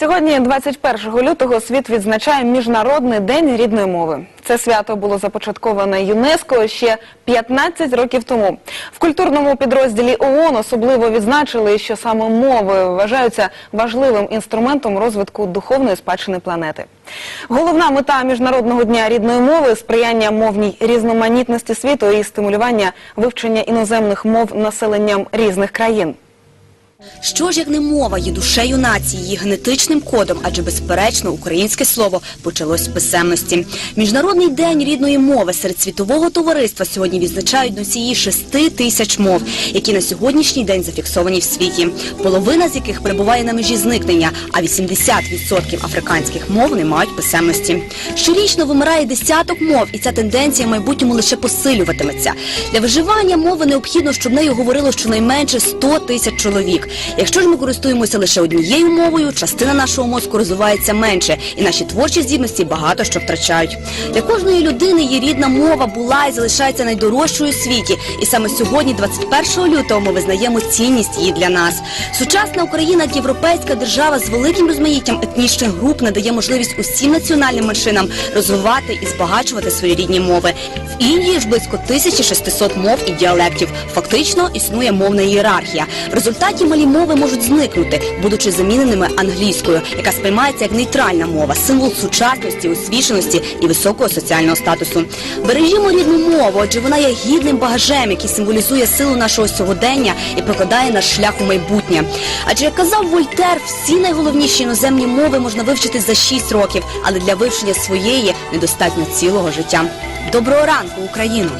Сьогодні, 21 лютого, світ відзначає Міжнародний день рідної мови. Це свято було започатковане ЮНЕСКО ще 15 років тому. В культурному підрозділі ООН особливо відзначили, що саме мови вважаються важливим інструментом розвитку духовної спадщини планети. Головна мета Міжнародного дня рідної мови – сприяння мовній різноманітності світу і стимулювання вивчення іноземних мов населенням різних країн. Що ж як не мова є душею нації, її генетичним кодом, адже безперечно українське слово почалось з писемності. Міжнародний день рідної мови серед світового товариства сьогодні відзначають носії шести тисяч мов, які на сьогоднішній день зафіксовані в світі. Половина з яких перебуває на межі зникнення, а 80% африканських мов не мають писемності. Щорічно вимирає десяток мов, і ця тенденція в майбутньому лише посилюватиметься. Для виживання мови необхідно, щоб нею говорило щонайменше 100 тисяч чоловік. Якщо ж ми користуємося лише однією мовою, частина нашого мозку розвивається менше, і наші творчі здібності багато що втрачають. Для кожної людини її рідна мова була і залишається найдорожчою у світі. І саме сьогодні, 21 лютого, ми визнаємо цінність її для нас. Сучасна Україна, як європейська держава з великим розмаїттям етнічних груп, надає можливість усім національним меншинам розвивати і збагачувати свої рідні мови. В Індії ж близько 1600 мов і діалектів. Фактично існує мовна ієрархія. В результаті малі мови можуть зникнути, будучи заміненими англійською, яка сприймається як нейтральна мова, символ сучасності, освіченості і високого соціального статусу. Бережімо рідну мову, адже вона є гідним багажем, який символізує силу нашого сьогодення і прокладає наш шлях у майбутнє. Адже як казав Вольтер, всі найголовніші іноземні мови можна вивчити за 6 років, але для вивчення своєї недостатньо цілого життя. Доброго ранку, Україно!